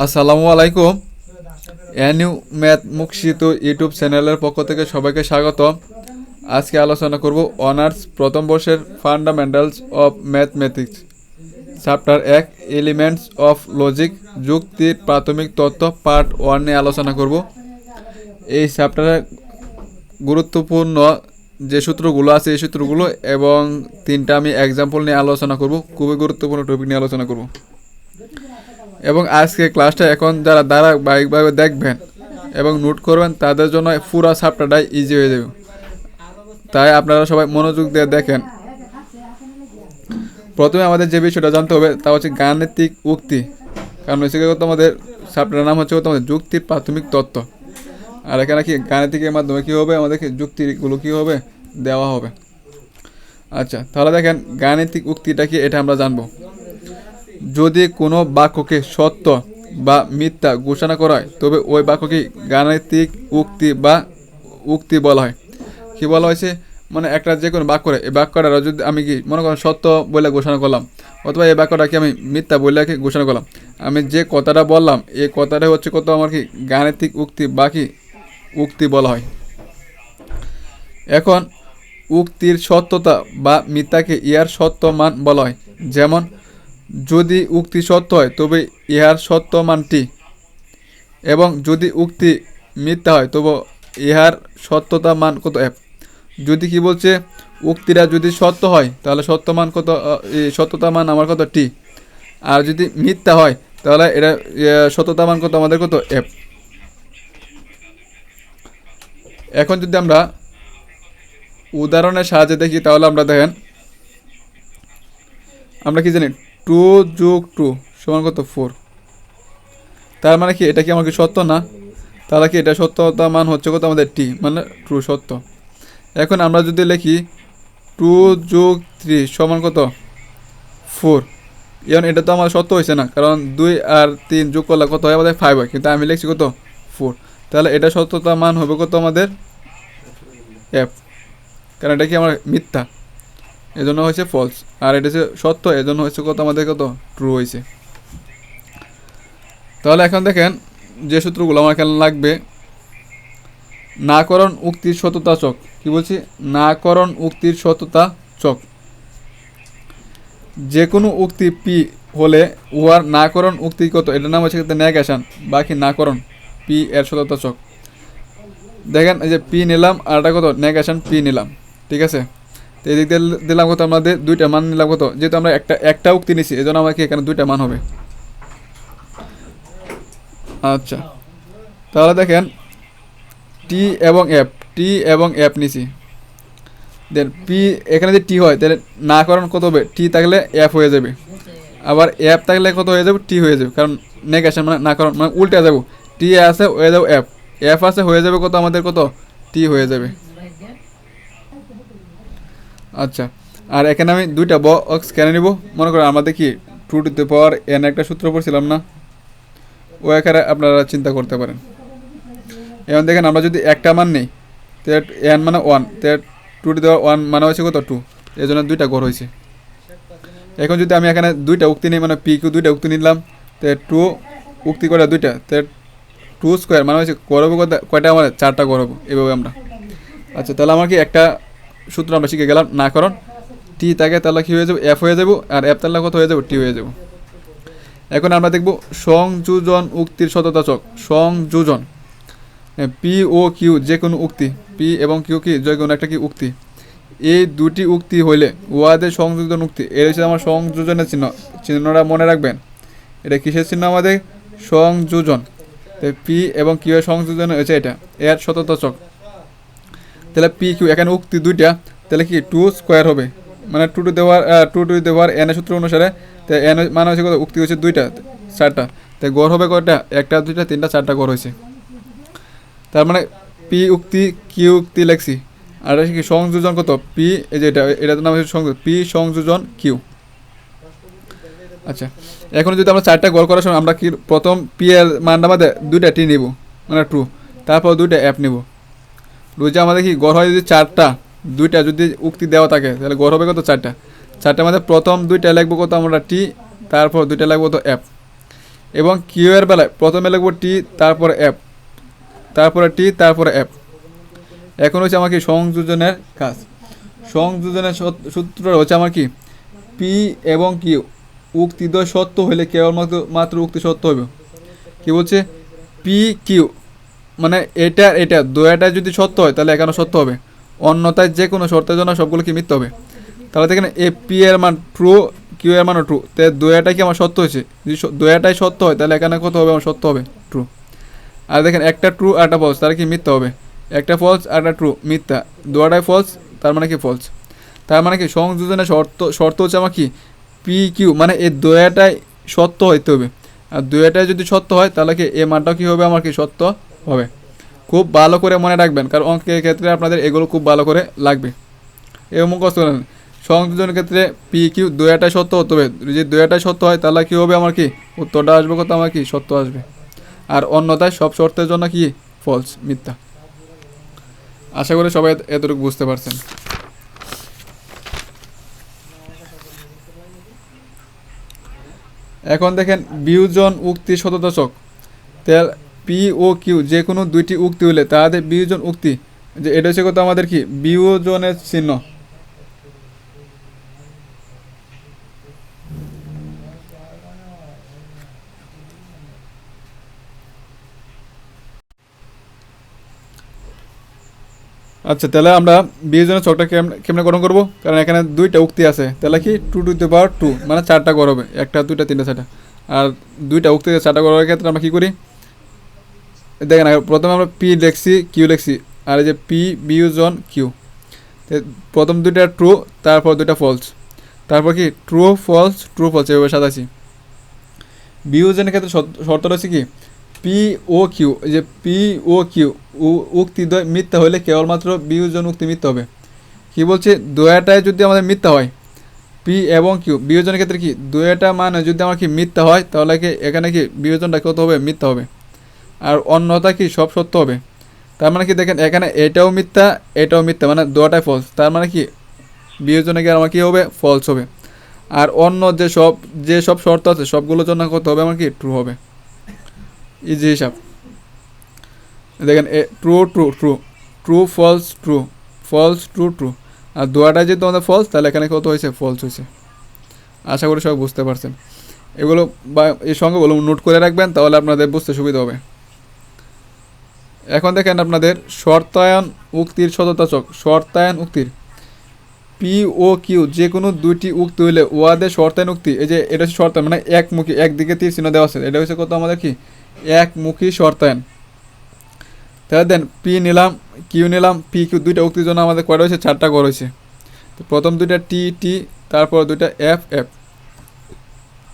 আসসালামু আলাইকুম। এনিউ math মুখশিত YouTube চ্যানেলের পক্ষ থেকে সবাইকে স্বাগত। আজকে আলোচনা করব অনার্স প্রথম বর্ষের ফান্ডামেন্টালস অফ ম্যাথমেটিক্স। চ্যাপ্টার এক, এলিমেন্টস অফ লজিক যুক্তির প্রাথমিক তত্ত্ব, পার্ট ওয়ান নিয়ে আলোচনা করব। এই চ্যাপ্টারে গুরুত্বপূর্ণ যে সূত্রগুলো আছে, এই সূত্রগুলো এবং তিনটা আমি এক্সাম্পল নিয়ে আলোচনা করব। খুবই গুরুত্বপূর্ণ টপিক নিয়ে আলোচনা করব। এবং আজকে ক্লাসটা এখন যারা ধারাবাহিকভাবে দেখবেন এবং নোট করবেন, তাদের জন্য পুরো সাপটাটাই ইজি হয়ে যাবে। তাই আপনারা সবাই মনোযোগ দিয়ে দেখেন। প্রথমে আমাদের যে বিষয়টা জানতে হবে, তা হচ্ছে গাণিতিক উক্তি। কারণ কি তোমাদের সাপটার নাম হচ্ছে তোমাদের যুক্তির প্রাথমিক তত্ত্ব। আর এখানে কি গাণিতিকের মাধ্যমে কী হবে? আমাদেরকে যুক্তিগুলো কী হবে? দেওয়া হবে। আচ্ছা তাহলে দেখেন গাণিতিক উক্তিটা কি, এটা আমরা জানব। যদি কোনো বাক্যকে সত্য বা মিথ্যা ঘোষণা করা হয়, তবে ওই বাক্যকে গাণিতিক উক্তি বা উক্তি বলা হয়। কি বলা হয়েছে? মানে একটা যে কোনো বাক্য এই বাক্যটা যদি আমি কি মনে করেন সত্য বলে ঘোষণা করলাম, অথবা এই বাক্যটাকে আমি মিথ্যা বলে ঘোষণা করলাম, আমি যে কথাটা বললাম, এই কথাটা হচ্ছে কত আমার কি গাণিতিক উক্তি, বাকি উক্তি বলা হয়। এখন উক্তির সত্যতা বা মিথ্যাকে ইয়ার সত্য মান বলা হয়। যেমন যদি উক্তি সত্য হয়, তবে ইহার সত্য মানটি। এবং যদি উক্তি মিথ্যা হয়, তবে ইহার সত্যতা মান কত অ্যাপ যদি কি বলছে উক্তিরা যদি সত্য হয়, তাহলে সত্য মান কত সত্যতা মান আমার কত টি? আর যদি মিথ্যা হয়, তাহলে এটা সত্যতা মান কত, আমাদের কত অ্যাপ এখন যদি আমরা উদাহরণের সাহায্যে দেখি, তাহলে আমরা দেখেন, আমরা কি জানি টু যোগ টু সমান কত? ফোর। তার মানে কি? এটা কি আমার কি সত্য না? তাহলে কি এটা সত্যতা মান হচ্ছে কত আমাদের টি মানে ট্রু সত্য। এখন আমরা যদি লিখি টু যোগ থ্রি সমান কত? ফোর। এখন এটা তো আমার সত্য হয়েছে না, কারণ দুই আর তিন যোগ করলে কত হয়? আমাদের ফাইভ হয়। কিন্তু আমি লিখছি কত? ফোর। তাহলে এটা সত্যতা মান হবে কত আমাদের? এফ কারণ এটা কি আমার মিথ্যা? এজন্য হয়েছে ফলস আর এটা হচ্ছে সত্য, এজন্য হয়েছে কত? আমাদের কত? ট্রু হয়েছে। তাহলে এখন দেখেন, যে সূত্রগুলো আমার এখানে লাগবে, নাকরণ উক্তির সততা চক। কি বলছি? নাকরণ উক্তির সততা চক। যে কোনো উক্তি পি হলে উহার নাকরণ উক্তি কত? এটার নাম হচ্ছে নেগেশন বাকি নাকরণ পি এর সততা চক। দেখেন, এই যে পি নিলাম, আর এটা কত? নেগেশন পি নিলাম। ঠিক আছে? তো এদিক দিয়ে দিলাম কত? আমাদের দুইটা মান নিলাম কত? যেহেতু আমরা একটা একটা উক্তি নিছি এই জন্য আমাকে এখানে দুইটা মান হবে। আচ্ছা। তাহলে দেখেন টি এবং এফ টি এবং এফ নিছি। দেন পি এখানে যদি টি হয়, তাহলে নাকরণ কত হবে? টি থাকলে এফ হয়ে যাবে। আবার এফ থাকলে কত হয়ে যাবে? টি হয়ে যাবে। কারণ নেগেশন মানে নাকরণ মানে উল্টে যাব। টি আছে, হয়ে যাব এফ এফ আছে, হয়ে যাবে কত? আমাদের কত? টি হয়ে যাবে। আচ্ছা। আর এখানে আমি দুইটা বক্স কেন নিব। মনে করেন আমাদের কি টু টু পাওয়ার এন একটা সূত্র পড়ছিলাম না। ও এখানে আপনারা চিন্তা করতে পারেন। এখন দেখেন আমরা যদি একটা মান নেই, তো এন মানে ওয়ান টু টু দেওয়ার ওয়ান মানে হয়েছে কত টু এই জন্য দুইটা গড় হয়েছে। এখন যদি আমি এখানে দুইটা উক্তি নিই মানে পি কিউ দুইটা উক্তি নিলাম, তে টু উক্তি করে দুইটা? তে টু স্কোয়ার মানে হচ্ছে করব কয়টা? আমার চারটা করব এভাবে আমরা। আচ্ছা তাহলে আমার কি একটা সূত্র আমরা শিখে গেলাম, না কারণ। টি তাকে তাহলে কী হয়ে যাবে এফ হয়ে যাব, আর এফ তাহলে কত হয়ে যাবে? টি হয়ে যাব। এখন আমরা দেখব সংযোজন উক্তির সততা চক। সংযোজন। পি ও কিউ যে কোনো উক্তি পি এবং কিউ কি? যে কোনো একটা কি উক্তি। এই দুটি উক্তি হইলে উহাদের সংযোজন উক্তি, এর হচ্ছে আমার সংযোজনের চিহ্ন। চিহ্নটা মনে রাখবেন। এটা কিসের চিহ্ন আমাদের? সংযোজন। পি এবং কিউ এর সংযোজন হয়েছে এটা, এর সততা চক। তাহলে পি কিউ এখানে উক্তি দুইটা, তাহলে কি টু স্কোয়ার হবে? মানে টু টু দেওয়ার টু টু দেওয়ার এন সূত্র অনুসারে, তো এন মানে হচ্ছে কত? উক্তি হচ্ছে দুইটা, চারটা। তাই গড় হবে কয়টা? একটা, দুইটা, তিনটা, চারটা গড় হয়েছে। তার মানে পি উক্তি কি উক্তি লেখছি। আর কি সংযোজন কত? পি এই যে এটা, এটার নাম হচ্ছে সংযোজন পি সংযোজন কিউ আচ্ছা এখন যদি আমরা চারটা গড় করার সময় আমরা কি প্রথম পি এর মানটা আমাদের দুইটা টি নিব? মানে টু তারপর দুইটা অ্যাপ নিব। রোজে আমাদের কি গড় হয় যদি চারটা? দুইটা যদি উক্তি দেওয়া থাকে, তাহলে গড় হবে কত? চারটা। চারটার মধ্যে প্রথম দুইটা লিখব কত? আমরা টি, তারপর দুইটা লিখব তো অ্যাপ এবং কিউ এর বেলায় প্রথমে লিখব টি, তারপর অ্যাপ তারপরে টি, তারপরে অ্যাপ এখন হচ্ছে আমার কি সংযোজনের কাজ। সংযোজনের সত- সূত্রটা হচ্ছে আমার কি? পি এবং কিউ। উক্তিদ্বয় সত্য হলে কেবলমাত্র, মাত্র উক্তি সত্য হবে কি বলছে? P, Q. মানে এটা এটা দয়াটা যদি সত্য হয়, তাহলে এখানে সত্য হবে। অন্যতায় যে কোনো শর্তের জন্য সবগুলো কি মিথ্যা হবে? তাহলে দেখেন, এ পি এর মান ট্রু কিউ এর মানও ট্রু তাই দয়াটা কি আমার সত্য হয়েছে? যদি দয়াটাই সত্য হয়, তাহলে এখানে কত হবে? আমার সত্য হবে ট্রু আর দেখেন, একটা ট্রু আর একটা ফলস তার কি মিথ্যা হবে? একটা ফলস আর একটা ট্রু মিথ্যা। দুয়াটাই ফলস তার মানে কি ফলস তার মানে কি, সংযোজনের শর্ত শর্ত হচ্ছে আমার কি? পি কিউ মানে এই দয়াটাই সত্য হইতে হবে। আর দয়াটাই যদি সত্য হয়, তাহলে কি, এ মানটাও কী হবে? আমার কি সত্য হবে। খুব ভালো করে মনে রাখবেন, কারণ অঙ্কের ক্ষেত্রে আপনাদের এগুলো খুব ভালো করে লাগবে। এবং মুখস্থ করেন সংযোজনের ক্ষেত্রে পি কিউ দয়াটাই সত্য হতে হবে। যদি দয়াটাই সত্য হয়, তাহলে কী হবে আমার কি? উত্তরটা আসবে কত? আমার কি? সত্য আসবে। আর অন্যথায় সব শর্তের জন্য কি? ফলস মিথ্যা। আশা করি সবাই এত- এতটুকু বুঝতে পারছেন। এখন দেখেন, বিয়োজন উক্তি শতদশক তেল পি ও কিউ যে কোনো দুইটি উক্তি হলে তাদের বিয়োজন উক্তি। যে এটা হচ্ছে কত আমাদের কি? বিয়োজনের চিহ্ন। আচ্ছা তাহলে আমরা বিয়োজনের ছকটা কেমন গঠন করব? কারণ এখানে দুইটা উক্তি আছে। তাহলে কি? Two to the power two মানে চারটা গড় হবে। একটা, দুইটা, তিনটা, চারটা। আর দুইটা উক্তি চারটা গড়ের ক্ষেত্রে আমরা কী করি? দেখেন প্রথমে আমরা পি লিখছি কিউ লিখছি, আর এই যে পি বিয়োজন কিউ প্রথম দুইটা ট্রু তারপর দুইটা ফলস তারপর কি? ট্রু ফলস ট্রু ফলস এভাবে সাজাচ্ছি। বিয়োজনের ক্ষেত্রে শর্ত- হচ্ছে কি? পি ও কিউ যে পি ও কিউ উক্তি দ্বয় মিথ্যা হলে কেবলমাত্র বিয়োজন উক্তি মিথ্যা হবে। কি বলছে? দয়াটায় যদি আমাদের মিথ্যা হয় পি এবং কিউ বিয়োজনের ক্ষেত্রে কি? দয়াটা মানে যদি আমার কি মিথ্যা হয়, তাহলে কি এখানে কি বিয়োজনটা কত হবে? মিথ্যা হবে। আর অন্যতা কি? সব সত্য হবে। তার মানে কি দেখেন, এখানে এটাও মিথ্যা এটাও মিথ্যা মানে দুটাই ফলস তার মানে কি? বিয়োজনে গিয়ে আমার কী হবে? ফলস হবে। আর অন্য যে সব যে সব শর্ত আছে, সবগুলোর জন্য করতে হবে আমার কি? ট্রু হবে। ইজি হিসাব। দেখেন, এ true true true true false true false true true আর দোয়াটা যদি তোমাদের ফলস তাহলে এখানে কত হয়েছে? ফলস হয়েছে। আশা করি সবাই বুঝতে পারছেন। এগুলো বা, এই সঙ্গে বলুন নোট করে রাখবেন, তাহলে আপনাদের বুঝতে সুবিধা হবে। এখন দেখেন আপনাদের, শর্তায়ন উক্তির সততাচক শর্তায়ন উক্তির। পি ও কিউ যে কোনো দুইটি উক্তি হইলে ওয়াদের শর্তায়ন উক্তি, এই যে এটা হচ্ছে শর্তায়ন মানে একমুখী, একদিকে তীর চিহ্ন দেওয়া আছে, এটা হচ্ছে কত আমাদের কি? একমুখী শর্তায়ন। তাহলে দেন পি নিলাম কিউ নিলাম পি কিউ দুইটা উক্তির জন্য আমাদের কয়টা হয়েছে? চারটা গড় হয়েছে। তো প্রথম দুইটা টি টি তারপর দুইটা F F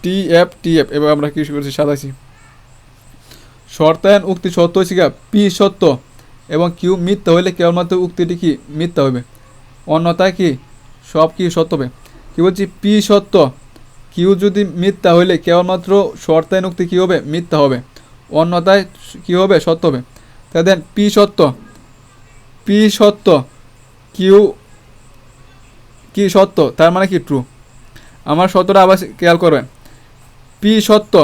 T F T F এবার আমরা কি করছি? সাদাইছি শর্তায়ন উক্তি সত্য হয়েছে কি পি সত্য এবং কিউ মিথ্যা হইলে কেবলমাত্র উক্তিটি কি মিথ্যা হবে অন্যথায় কি সব কি সত্য হবে? কি বলছি? পি সত্য। কিউ যদি মিথ্যা হইলে কেবলমাত্র শর্তায়ন উক্তি কী হবে? মিথ্যা হবে। অন্যথায় কী হবে? সত্য হবে। তাই দেন পি সত্য। পি সত্য। কিউ কি সত্য? তার মানে কি ট্রু আমার সত্যটা আবার খেয়াল করবেন। পি সত্য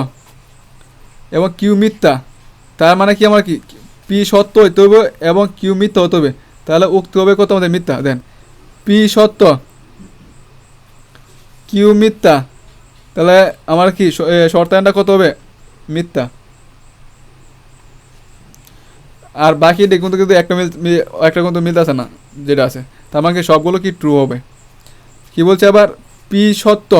এবং কিউ মিথ্যা। তার মানে কি আমার কি পি সত্য হইতে হবে এবং কিউ মিথ্যা হতে হবে তাহলে উক্তি হবে কত আমাদের মিথ্যা? দেন পি সত্য কিউ মিথ্যা, তাহলে আমার কি শর্তায়নটা কত হবে? মিথ্যা। আর বাকি কিন্তু কিন্তু একটা মিল একটা কিন্তু মিলতে আছে না, যেটা আছে। তার মানে সবগুলো কি ট্রু হবে? কি বলছে আবার? পি সত্য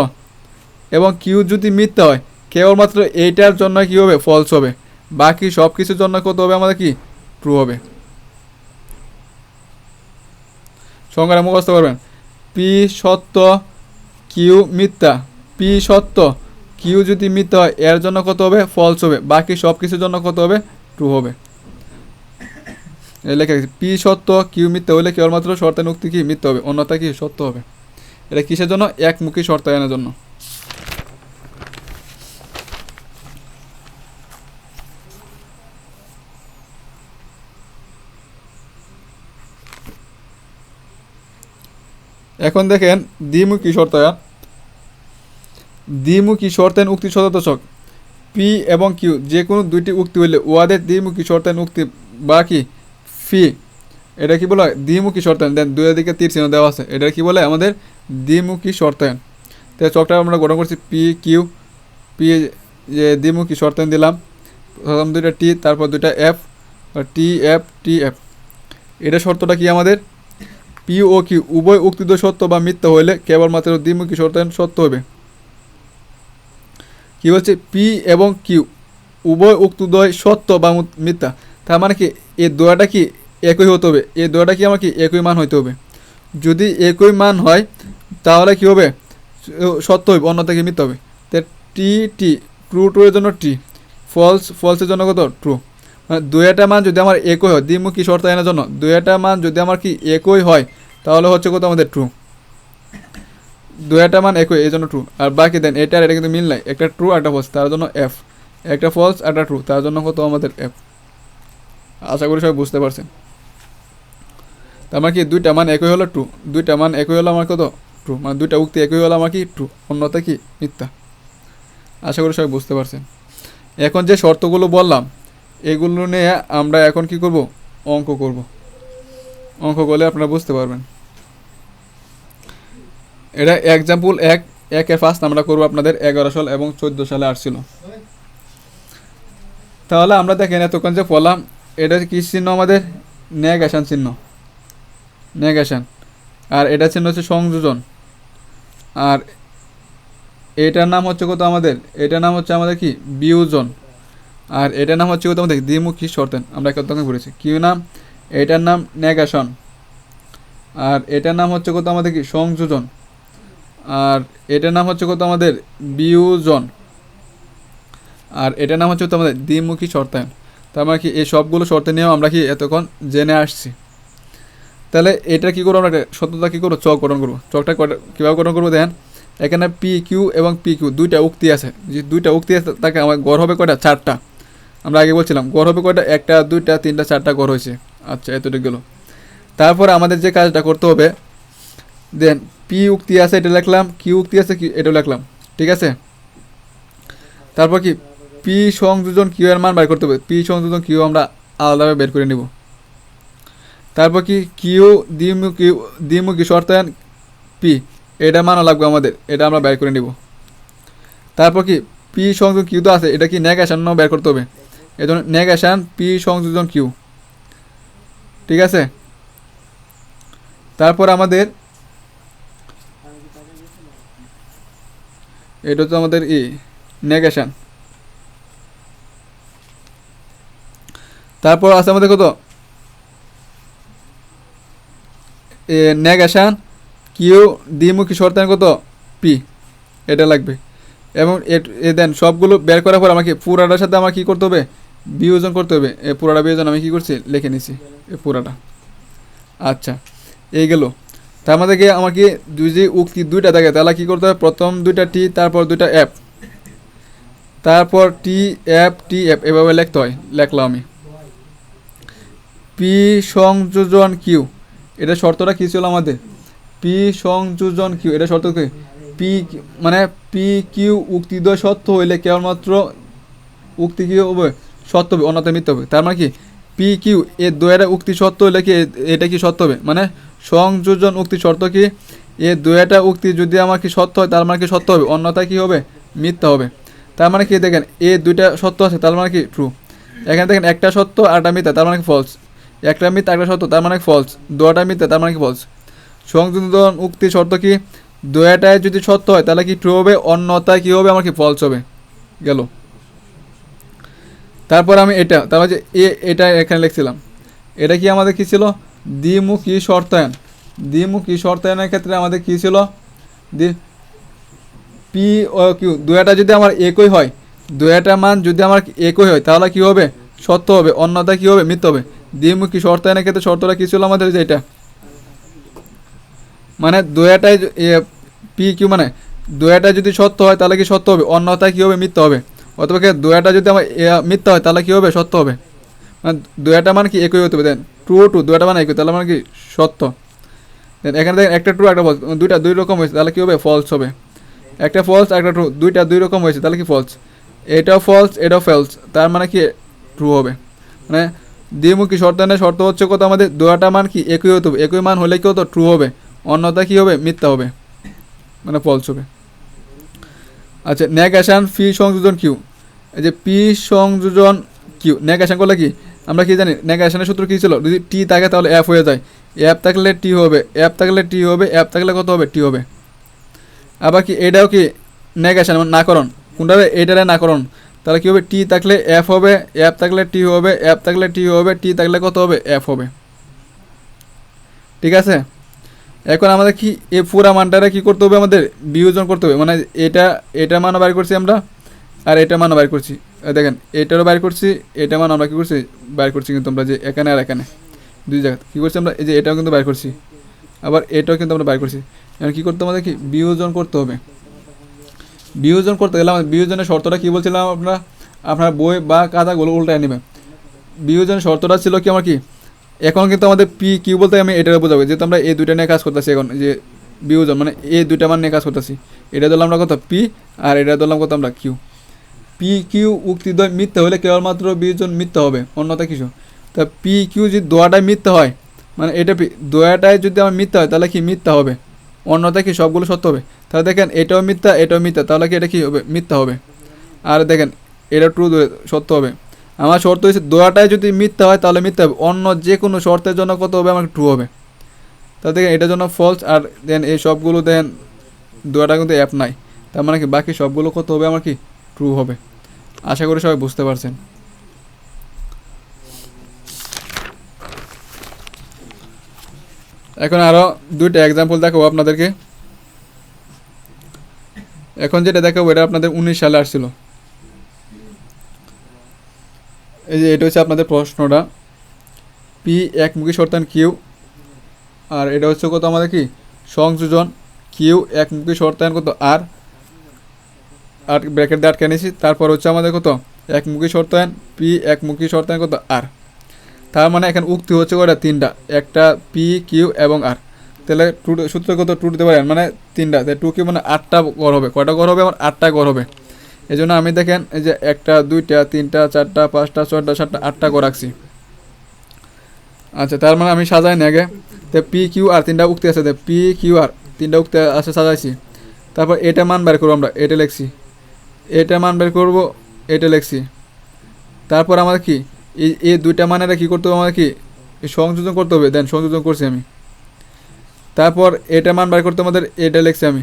এবং কিউ যদি মিথ্যা হয়, কেবলমাত্র এইটার জন্য কি হবে? ফলস হবে। বাকি সব কিছুর জন্য কত হবে আমাদের কি? ট্রু হবে। সংখ্যাটা মুখস্থ করবেন। পি সত্য কিউ মিথ্যা। পি সত্য কিউ যদি মিথ্যা হয়, এর জন্য কত হবে ফলস হবে। বাকি সব কিছুর জন্য কত হবে ট্রু হবে। এই লেখা পি সত্য কিউ মিথ্যা হলে কেবলমাত্র শর্তায়ন উক্তি কি? মিথ্যা হবে। অন্যতা কি? সত্য হবে। এটা কিসের জন্য? একমুখী শর্তায়নের জন্য। এখন দেখেন, দিমু দ্বিমুখী শর্তায়ন দ্বিমুখী শর্তায়ন উক্তি শতদশক পি এবং কিউ, যে কোনো দুইটি উক্তি হইলে উহাদের দ্বিমুখী শর্তায়ন উক্তি বা কি ফি। এটা কি বলে? হয়? দ্বিমুখী শর্তায়ন দেন দুই দিকে তীর চিহ্ন দেওয়া আছে। এটা কি বলে? আমাদের দ্বিমুখী শর্তায়ন তো চকটা আমরা গঠন করছি পি, কিউ। পি, যে দ্বিমুখী শর্তায়ন দিলাম। প্রথম দুইটা টি, তারপর দুইটা F. T F T, F. এটা শর্তটা কি আমাদের? পি ও কিউ উভয় উক্তিত সত্য বা মিথ্যা হইলে কেবলমাত্র দ্বিমুখী শর্তায়ন সত্য হবে কি বলছে? পি এবং কিউ উভয় উক্তদ্বয় সত্য বা মিথ্যা। তার মানে কি এই দোয়াটা কি একই হতে হবে? এই দোয়াটা কি আমার কি একই মান হইতে হবে? যদি একই মান হয়, তাহলে কি হবে? সত্য হবে অন্যতা কি মিথ্যা হবে? টি টি ট্রু ট্রু এর জন্য টি। ফলস ফলসের জন্য কত? ট্রু দুইটা মান যদি আমার একই হয় দ্বিমুখী শর্তায়নের জন্য? দুইটা মান যদি আমার কি একই হয়, তাহলে হচ্ছে কত আমাদের ট্রু দুইটা মান একই এই জন্য ট্রু আর বাকি দেন, এটা আর এটা কিন্তু মিল নাই। একটা ট্রু একটা ফলস তার জন্য এফ একটা ফলস একটা ট্রু তার জন্য কত আমাদের এফ আশা করি সবাই বুঝতে পারছেন। তার মানে কি, দুইটা মান একই হলো ট্রু দুইটা মান একই হলো আমার কত? ট্রু মানে দুইটা উক্তি একই হলো আমার কি? ট্রু অন্যতা কি? মিথ্যা। আশা করি সবাই বুঝতে পারছেন। এখন যে শর্তগুলো বললাম এগুলো নিয়ে আমরা এখন কি করব? অঙ্ক করব। অঙ্ক করলে আপনারা বুঝতে পারবেন। এটা এক্সাম্পল এক একের ফার্স্ট আমরা করব আপনাদের এগারো সাল এবং চোদ্দ সালে আসছিল। তাহলে আমরা দেখেন এতক্ষণ যে পড়লাম, এটা কি চিহ্ন আমাদের? নেগেশন চিহ্ন। নেগেশন আর এটা চিহ্ন হচ্ছে সংযোজন। আর এটার নাম হচ্ছে কত আমাদের? এটার নাম হচ্ছে আমাদের কি? বিয়োজন। আর এটার নাম হচ্ছে কত আমাদের দ্বিমুখী শর্তেন আমরা কত পড়েছি কি নাম? এটার নাম নেগেশন আর এটার নাম হচ্ছে কত আমাদের কি? সংযোজন। আর এটার নাম হচ্ছে কত আমাদের? বিয়োজন। আর এটার নাম হচ্ছে আমাদের? দ্বিমুখী শর্তায়ন তার মানে কি, এই সবগুলো শর্তে নিয়েও আমরা কি এতক্ষণ জেনে আসছি। তাহলে এটা কি করব আমরা? সত্যতা কী করব? চক গঠন করব। চকটা কটা- কীভাবে গঠন করব দেখেন? এখানে পি কিউ এবং পি কিউ দুইটা উক্তি আছে। যে দুইটা উক্তি আছে, তাকে আমার গড় হবে কয়টা? চারটা। আমরা আগে বলছিলাম, গড় হবে কয়টা? একটা, দুইটা, তিনটা, চারটা গড় হয়েছে। আচ্ছা এতটুকু গেলো। তারপরে আমাদের যে কাজটা করতে হবে, দেন পি উক্তি আছে, এটা লিখলাম কিউ উক্তি আছে কি এটা লিখলাম, ঠিক আছে? তারপর কি? পি সংযোজন কিউ এর মান বের করতে হবে। পি সংযোজন কিউ আমরা আলাদাভাবে বের করে নিব। তারপর কি? কিউ দ্বিমুখী দ্বিমুখী শর্তায়ন পি এটা মানা লাগবে আমাদের, এটা আমরা বের করে নিব। তারপর কি? পি সংযোজন কিউ তো আছে, এটা কি নেগেশন বের করতে হবে? এই জন্য নেগেশন পি সংযোজন কিউ ঠিক আছে? তারপর আমাদের এটা হচ্ছে আমাদের ই নেগেশন তারপর আছে আমাদের কত? নেগেশন কিউ দ্বিমুখী শর্তায়ন কত? পি এটা লাগবে। এবং এ দেন, সবগুলো বের করার পর আমাকে পুরাটার সাথে আমার কী করতে হবে? বিয়োজন করতে হবে। এই পুরাটা বিয়োজন আমি কী করছি? লিখে নিছি এই পুরাটা। আচ্ছা এই গেল। তার মধ্যে গিয়ে আমাকে দুই যে উক্তি দুইটা থাকে, তাহলে কী করতে হবে? প্রথম দুইটা টি, তারপর দুইটা অ্যাপ তারপর টি অ্যাপ টি অ্যাপ এভাবে লিখতে হয়, লিখলাম আমি। পি সংযোজন কিউ, এটা শর্তটা কী ছিল আমাদের? পি সংযোজন কিউ, এটা শর্ত কি? পি মানে পি কিউ উক্তিদ্বয় সত্য হইলে কেবলমাত্র উক্তি কি হবে? সত্য হবে অন্যতা মিথ্যা হবে। তার মানে কি? পি কিউ এ দোয়াটা উক্তি সত্য হলে কি এটা কি সত্য হবে? মানে সংযোজন উক্তি শর্ত কি? এ দোয়াটা উক্তি যদি আমার কি সত্য হয়, তার মানে কি সত্য হবে? অন্যতা কি হবে? মিথ্যা হবে। তার মানে কি দেখেন, এ দুইটা সত্য আছে, তার মানে কি ট্রু এখানে দেখেন, একটা সত্য আর একটা মিথ্যা, তার মানে কি ফলস একটা মিথ্যা একটা সত্য, তার মানে ফলস দুটা মিথ্যা, তার মানে কি ফলস সংযোজন উক্তি শর্ত কি? দুয়াটায় যদি সত্য হয়, তাহলে কি ট্রু হবে? অন্যতায় কি হবে? আমার কি ফলস হবে? গেল। তারপর আমি এটা তারপর যে এ, এটা এখানে লিখছিলাম। এটা কি আমাদের কি ছিল? দ্বিমুখী শর্তায়ন। দ্বিমুখী শর্তায়নের ক্ষেত্রে আমাদের কী ছিল? দি পি, ও, কিউ দুয়াটা যদি আমার একই হয় দুয়াটা মান যদি আমার একই হয়, তাহলে কি হবে? সত্য হবে। অন্যতা কি হবে? মিথ্যা হবে। দ্বিমুখী শর্তায়নের ক্ষেত্রে শর্তটা কী ছিল আমাদের? যে এটা। মানে দুয়াটাই পি, কিউ মানে দুয়াটা যদি সত্য হয়, তাহলে কি সত্য হবে? অন্যথায় কি হবে? মিথ্যা হবে। অথবা দুয়াটা যদি আমার মিথ্যা হয়, তাহলে কী হবে? সত্য হবে। মানে দুয়াটা মানে কি একই হতে হবে? দেন ট্রু টু দুয়াটা মানে একই, তাহলে মানে কি সত্য? দেন এখানে দেখেন একটা ট্রু একটা ফলস দুইটা দুই রকম হয়েছে, তাহলে কী হবে? ফলস হবে। একটা ফলস একটা ট্রু দুইটা দুই রকম হয়েছে, তাহলে কি ফলস এটাও ফলস এটাও ফেলস তার মানে কি ট্রু হবে? মানে দ্বিমুখী শর্তায়নের শর্ত হচ্ছে কত? আমাদের দুয়াটা মান কি একই হতে হবে? একই মান হলে কি হতো? ট্রু হবে। অন্যতা কি হবে? মিথ্যা হবে। মানে ফলস হবে। আচ্ছা নেগেশন ফি সংযোজন কিউ। এই যে পি সংযোজন কিউ নেগেশন করলে কি? আমরা কি জানি নেগেশনের সূত্র কী ছিল? যদি টি থাকে তাহলে এফ হয়ে যায়। অ্যাপ থাকলে টি হবে, অ্যাপ থাকলে টি হবে, অ্যাপ থাকলে কত হবে? টি হবে। আবার কি, এটাও কি নেগেশন মানে কোনটা এটারে নাকরণ। তাহলে কী হবে? টি থাকলে এফ হবে, অ্যাপ থাকলে টি হবে, অ্যাপ থাকলে টি হবে, টি থাকলে কত হবে? এফ হবে। ঠিক আছে? এখন আমাদের কি এই পুরা মানটারে কি করতে হবে আমাদের? বিয়োজন করতে হবে। মানে এটা এটা মানও বাইর করছি আমরা, আর এটা মানও বাইর করছি। দেখেন, এটারও বাইর করছি, এটা মান আমরা কী করছি? বাইর করছি কিন্তু আমরা যে এখানে আর এখানে। দুই জায়গা কী করছি আমরা? এই যে এটাও কিন্তু বাইর করছি। আবার এটাও কিন্তু আমরা বাইর করছি। এখন কী করতে আমাদের কি? বিয়োজন করতে হবে। বিয়োজন করতে গেলে আমাদের বিয়োজনের শর্তটা কী বলছিলাম আপনারা? আপনার বই বা কাদাগুলো উল্টায় নেবেন। বিয়োজনের শর্তটা ছিল কি আমার কি? এখন কিন্তু আমাদের পি কিউ বলতে আমি এটা বোঝাবো যেহেতু আমরা এই দুইটা নিয়ে কাজ করতেছি এখন, যে বিউজন মানে এই দুইটা মান নিয়ে কাজ করতেছি। এটা ধরলাম আমরা কত? পি আর এটা ধরলাম কত আমরা? কিউ পি কিউ উক্তিদ্বয় মিথ্যা হলে কেবলমাত্র বিয়োজন মিথ্যা হবে অন্যতা কিছু। তা পি কিউ যদি দোয়াটাই মিথ্যা হয় মানে এটা পি দোয়াটাই যদি আমার মিথ্যা হয়, তাহলে কি মিথ্যা হবে? অন্যতা কি সবগুলো সত্য হবে? তাহলে দেখেন, এটাও মিথ্যা এটাও মিথ্যা, তাহলে কি এটা কি হবে? মিথ্যা হবে। আর দেখেন, এটা ট্রু সত্য হবে। আমার শর্ত হচ্ছে দোয়াটাই যদি মিথ্যা হয় তাহলে মিথ্যা হবে। অন্য যে কোনো শর্তের জন্য কত হবে আমার ট্রু হবে। তাহলে দেখেন, এটার জন্য ফলস আর দেন এই সবগুলো দেন দোয়াটা কিন্তু অ্যাপ নাই। তার মানে কি, বাকি সবগুলো কত হবে আমার কি? ট্রু হবে। আশা করি সবাই বুঝতে পারছেন। এখন আরও দুইটা এক্সাম্পল দেখাবো আপনাদেরকে। এখন যেটা দেখাবো, এটা আপনাদের উনিশ সালে আসছিল। এই যে, এটা হচ্ছে আপনাদের প্রশ্নটা। পি একমুখী শর্তায়ন কিউ। আর এটা হচ্ছে কত আমাদের কি? সংযোজন কিউ একমুখী শর্তায়ন কত? আর। আর ব্র্যাকেট দিয়ে আটকে নিয়েছি। তারপর হচ্ছে আমাদের কত? একমুখী শর্তায়ন, পি একমুখী শর্তায়ন কত? আর। তার মানে এখানে উক্তি হচ্ছে কটা তিনটা। একটা পি, কিউ এবং আর। তাহলে টু সূত্র কত? টু দিতে পারেন মানে তিনটা। টু কিউ মানে আটটা গড় হবে। কয়টা গড় হবে? আমার আটটা গড় হবে। এই জন্য আমি দেখেন, এই যে একটা, দুইটা, তিনটা, চারটা, পাঁচটা, ছয়টা, সাতটা, আটটা করে রাখছি। আচ্ছা তার মানে আমি সাজাই নি আগে। তো পি কিউ আর তিনটা উক্তি আছে পি কিউ আর তিনটা উক্তি আছে, সাজাইছি। তারপর এটা মান বের করব আমরা, এটা লিখছি। এটা মান বের করব, এটা লিখছি। তারপর আমাদের কি? এই এই দুইটা মানের কী করতে হবে আমাদের কি? সংযোজন করতে হবে। দেন সংযোজন করছি আমি। তারপর এটা মান বের করতে আমাদের, এটা লিখছি আমি।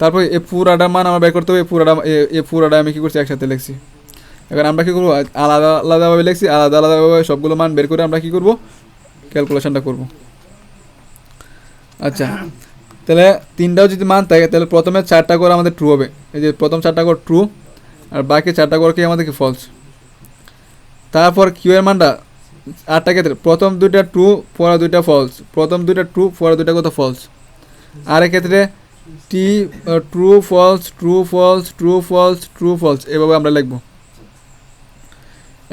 তারপর এই পুরাটা মান আমার বের করতে হবে পুরাটা, এই পুরাটা আমি কী করছি? একসাথে লিখছি। এখন আমরা কী করব? আলাদা, আলাদাভাবে লিখছি, আলাদা, আলাদাভাবে সবগুলো মান বের করে আমরা কী করব? ক্যালকুলেশনটা করব। আচ্ছা তাহলে তিনটাও যদি মান থাকে, তাহলে প্রথমে চারটা করে আমাদের ট্রু হবে। এই যে প্রথম চারটা করে ট্রু আর বাকি চারটা করে কি আমাদের কি ফলস তারপর কিউ এর মানটা আটটা ক্ষেত্রে, প্রথম দুইটা ট্রু পরে দুইটা ফলস প্রথম দুইটা ট্রু পরে দুইটা কত ফলস আর ক্ষেত্রে T true false true false true false true false এভাবে আমরা লিখব।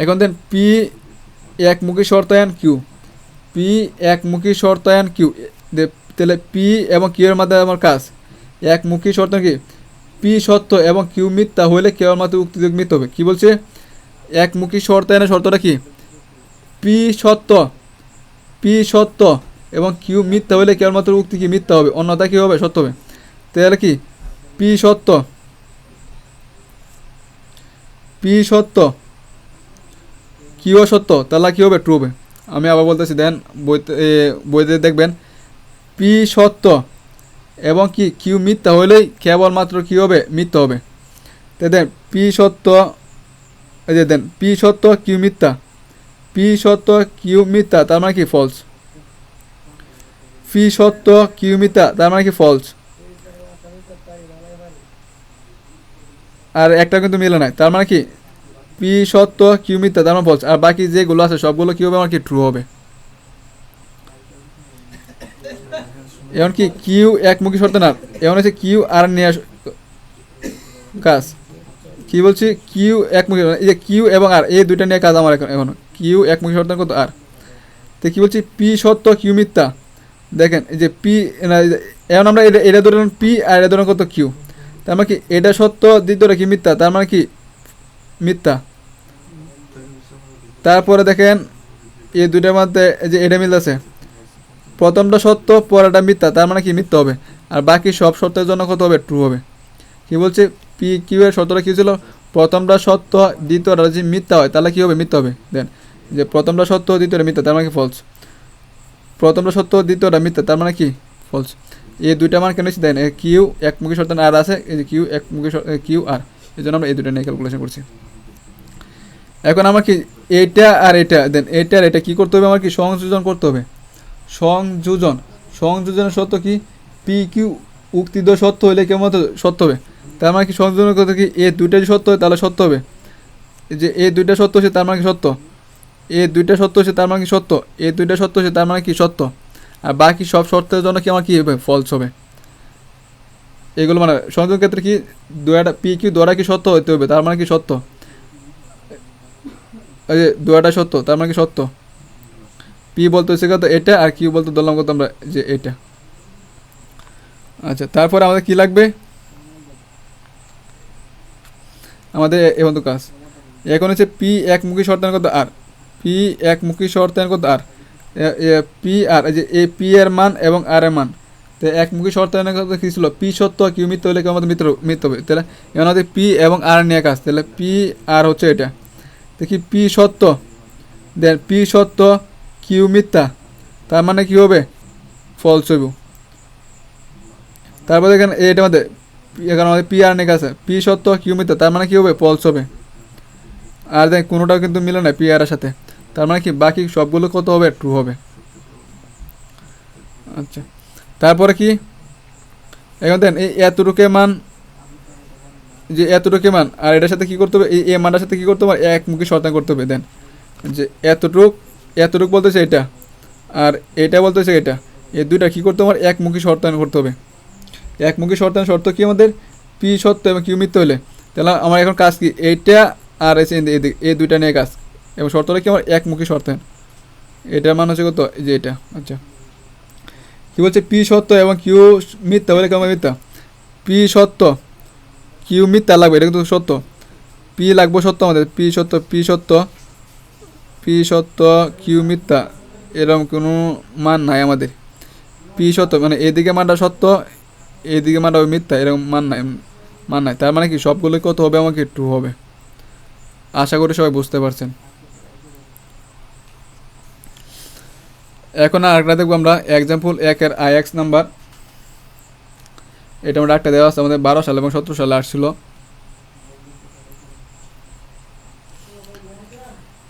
এখন দেন পি একমুখী শর্তায়ন কিউ পি একমুখী শর্তায়ন কিউ তাহলে পি এবং কিউ এর মাধ্যমে আমার কাজ। একমুখী শর্তায়ন কি? পি সত্য এবং কিউ মিথ্যা হলে কেবলমাত্র উক্তিযোগ মিথ্যা হবে। কি বলছে? একমুখী শর্তায়নের শর্তটা কি? পি সত্য পি সত্য এবং কিউ মিথ্যা হলে কেবলমাত্র উক্তি কি? মিথ্যা হবে। অন্যতা কী হবে? সত্য হবে। তাহলে কি? পি সত্য। পি সত্য। কিউ সত্য। তাহলে কী হবে? ট্রু হবে। আমি আবার বলতেছি, দেন বইতে বইতে দেখবেন, পি সত্য। এবং কি? কিউ মিথ্যা হলেই কেবলমাত্র কী হবে? মিথ্যা হবে। তো দেন, পি সত্য। এই যে দেন, পি সত্য, কিউ মিথ্যা। পি সত্য, কিউ মিথ্যা, তার মানে কি? ফলস পি সত্য, কিউ মিথ্যা, তার মানে কি? ফলস আর একটা কিন্তু মিলে নাই। তার মানে কি? পি সত্য কিউ মিথ্যা, তার মানে ফলস আর বাকি যেগুলো আছে, সবগুলো কী হবে? আমার কি ট্রু হবে? এমন কি কিউ একমুখী শর্ত না? এমন হচ্ছে কিউ আর নিয়ে কাজ। কি বলছি? কিউ একমুখী এই যে কিউ এবং আর এই দুইটা নিয়ে কাজ আমার এখন এখনও। কিউ একমুখী শর্ত কত? আর তো কী বলছি? পি সত্য কিউ মিথ্যা। দেখেন, এই যে পি এখন আমরা এটা এটা ধরলাম পি আর এটা ধরলাম কত? কিউ তার মানে কি এটা সত্য, দ্বিতীয়টা কি মিথ্যা? তার মানে কি মিথ্যা? তারপরে দেখেন, এই দুইটার মধ্যে যে এটা মিল আছে প্রথমটা সত্য, পরেরটা মিথ্যা, তার মানে কি মিথ্যা হবে। আর বাকি সব সত্যের জন্য কত হবে? ট্রু হবে। কি বলছে? পি কিউ এর সত্যটা কী ছিল? প্রথমটা সত্য, দ্বিতীয়টা যদি মিথ্যা হয়, তাহলে কী হবে? মিথ্যা হবে। দেন, যে প্রথমটা সত্য, দ্বিতীয়টা মিথ্যা, তার মানে কি ফলস প্রথমটা সত্য, দ্বিতীয়টা মিথ্যা, তার মানে কি ফলস এই দুইটা মান কেন দেন কিউ একমুখী শর্ত আর আছে এই যে কিউ একমুখী কিউ আর। এই জন্য আমরা এই দুটো নিয়ে ক্যালকুলেশন করছি। এখন আমার কি এইটা আর এটা দেন এটা আর এটা কী করতে হবে আমার কি সংযোজন করতে হবে। সংযোজন। সংযোজনের সত্য কি? পি কিউ উক্তিদ সত্য হলে কেমন সত্য হবে। তার মানে কি সংযোজন করতে কি এ দুইটা যদি সত্য হয়, তাহলে সত্য হবে। যে এ দুইটা সত্য হচ্ছে তার মানে কি সত্য এ দুইটা সত্য হচ্ছে তার মানে কি সত্য এ দুইটা সত্য হচ্ছে তার মানে কি সত্য আর বাকি সব শর্তের জন্য কি আমার কি হবে? ফলস হবে। এগুলো মানে সংযোগ ক্ষেত্রে কি দুয়াটা পি কিউ দোয়াটা কি সত্য হতে হবে? তার মানে কি সত্য? এই যে দুয়াটা সত্য, তার মানে কি সত্য? পি বলতে হচ্ছে কত? এটা আর কিউ বলতে ধরলাম কত আমরা? যে এটা। আচ্ছা তারপরে আমাদের কি লাগবে? আমাদের এখন তো কাজ। এখন হচ্ছে পি একমুখী শর্তায়ন কত? আর। পি একমুখী শর্তায়ন কত? আর। পি আর, এই যে এ, পি এর মান এবং আর এর মান। তো একমুখী কথা কী ছিল? পি সত্য, কিউ মিথ্য হলে কেমন মিত্র মিথ্য হবে। তাহলে এখন আমাদের পি এবং আর নিয়ে কাজ। তাহলে পি আর হচ্ছে এটা। দেখি, পি সত্য। দেন পি সত্য, কিউ মিথ্যা। তার মানে কি হবে? ফলস তারপর দেখেন এটা আমাদের, এখানে আমাদের পি আর নেক আছে। পি সত্য, কিউ মিথ্যা। তার মানে কি হবে? ফলস হবে। আর দেখ, কোনোটাও কিন্তু মিলে না পি আর সাথে। তার মানে কি বাকি সবগুলো কত হবে? ট্রু হবে। আচ্ছা। তারপরে কি? এখন দেন এই এতটুকু মান, যে এতটুকু মান, আর এটার সাথে কি করতে হবে? এই এ মানটার সাথে কি করতে হবে? এক একমুখী শর্তায়ন করতে হবে। দেন, যে এতটুক এতটুক বলতেছে এটা, আর এটা বলতেছে এটা। এই দুইটা কি করতে হবে? এক একমুখী শর্তায়ন করতে হবে। এক একমুখী শর্তায়ন শর্ত কি আমাদের? পি সত্য এবং কিউ মিথ্য হলে। তাহলে আমার এখন কাজ কি? এইটা আর এসে এই দুইটা নিয়ে কাজ। এবং শর্তটা কি আমার একমুখী শর্তায়ন এটার মান হচ্ছে কত? যে এটা আচ্ছা। কি বলছে? পি সত্য এবং কিউ মিথ্যা, বলে কেমন মিথ্যা? পি সত্য, কিউ মিথ্যা লাগবে, এটা কিন্তু সত্য। পি লাগবে সত্য আমাদের, পি সত্য পি সত্য পি সত্য, কিউ মিথ্যা এরকম কোনো মান নাই আমাদের। পি সত্য মানে এদিকে মানটা সত্য, এদিকে মানটা মিথ্যা এরকম মান নাই মান নাই। তার মানে কি? সবগুলো কত হবে? আমাকে ট্রু হবে। আশা করি সবাই বুঝতে পারছেন। এখন আরেকটা দেখব আমরা। এক্সাম্পল একের আই এক্স নাম্বার এটা আমরা একটা দেওয়া আছে, আমাদের বারো সাল এবং সতেরো সালে আসছিল।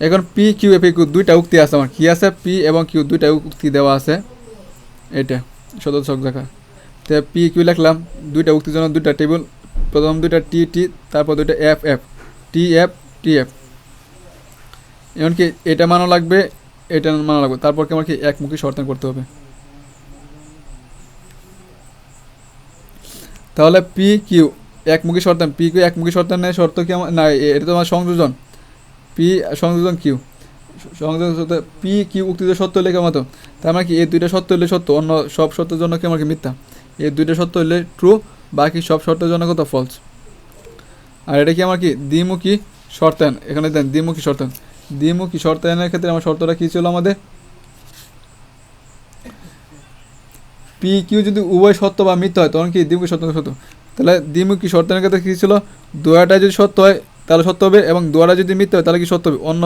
এখন পি কিউ এফ কিউ দুইটা উক্তি আছে আমার। কি আছে? পি এবং কিউ দুইটা উক্তি দেওয়া আছে। এটা সদস্যক দেখা। তো পি কিউ লিখলাম, দুইটা উক্তির জন্য দুইটা টেবিল প্রথম দুইটা টি টি তারপর দুইটা F F T F T F এমনকি এটা মানও লাগবে এটা মানা লাগবে। তারপর কি আমার কি একমুখী শর্তায়ন করতে হবে? তাহলে পি কিউ একমুখী শর্তায়ন পি কিউ একমুখী শর্তায়নের শর্ত কি আমার না এটা তো আমার সংযোজন। পি সংযোজন কিউ সংযোজন সত্য পি কিউ উক্তিতে সত্য হলে কেমন তার মানে কি, এই দুইটা সত্য হলে সত্য, অন্য সব সত্যের জন্য কি আমার কি মিথ্যা? এই দুইটা সত্য হলে ট্রু বাকি সব শর্তের জন্য কত ফলস আর এটা কি আমার কি? দ্বিমুখী শর্তায়ন এখানে দেন, দ্বিমুখী শর্তায়ন দ্বিমুখী শর্তায়নের ক্ষেত্রে? আমার শর্তটা কী ছিল আমাদের? পি কিউ যদি উভয় সত্য বা মিথ্যা হয়, তখন কি দ্বিমুখী সত্য সত্য? তাহলে দ্বিমুখী শর্তায়নের ক্ষেত্রে কী ছিল? দোয়াটা যদি সত্য হয়, তাহলে সত্য হবে, এবং দোয়াটা যদি মিথ্যা হয়, তাহলে কি সত্য হবে? অন্য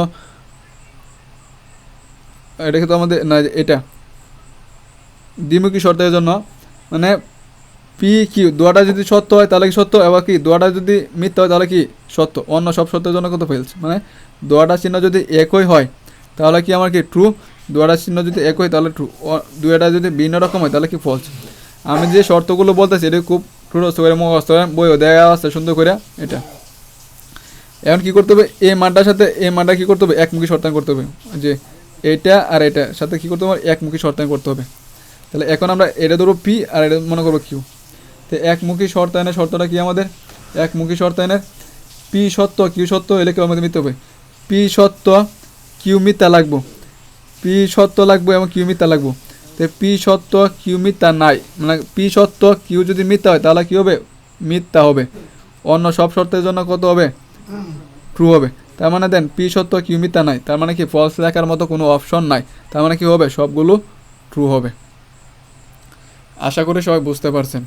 এটা কিন্তু আমাদের না, এটা। দ্বিমুখী শর্তের জন্য? মানে পি কিউ দোয়াটা যদি সত্য হয় তাহলে কি সত্য? এবার কি, দোয়াটা যদি মিথ্যা হয় তাহলে কি সত্য? অন্য সব সত্যের জন্য কত ফেলস মানে দোয়াটা চিহ্ন যদি একই হয়, তাহলে কি আমার কি ট্রু দোয়াটা চিহ্ন যদি এক হয় তাহলে ট্রু দুয়াটা যদি ভিন্ন রকম হয়, তাহলে কি ফলস আমি যে শর্তগুলো বলতেছি, এটা খুব ঠুরস্ত করে মুখস্থ বইও দেওয়া আছে সুন্দর করে, এটা। এখন কী করতে হবে? এই মানটার সাথে, এই মানটা কী করতে হবে? একমুখী শর্তায়ন করতে হবে। যে এটা আর এটা সাথে কী করতে হবে? একমুখী শর্তায়ন করতে হবে। তাহলে এখন আমরা এটা ধরবো পি আর এটা মনে করব কিউ তো একমুখী শর্তায়নের শর্তটা কি আমাদের? একমুখী শর্তায়নের পি সত্য, কিউ সত্য এলে কেউ আমাদের মিথ্যা হবে। পি সত্য, কিউ মিথ্যা লাগবো। পি সত্য লাগবো এবং কিউ মিথ্যা লাগবো। তো পি সত্য, কিউ মিথ্যা নাই। মানে পি সত্য, কিউ যদি মিথ্যা হয় তাহলে কী হবে? মিথ্যা হবে। অন্য সব শর্তের জন্য কত হবে? ট্রু হবে। তার মানে দেন, পি সত্য, কিউ মিথ্যা নাই। তার মানে কি ফলস লেখার মতো কোনো অপশন নাই। তার মানে কি হবে? সবগুলো ট্রু হবে। আশা করি সবাই বুঝতে পারছেন।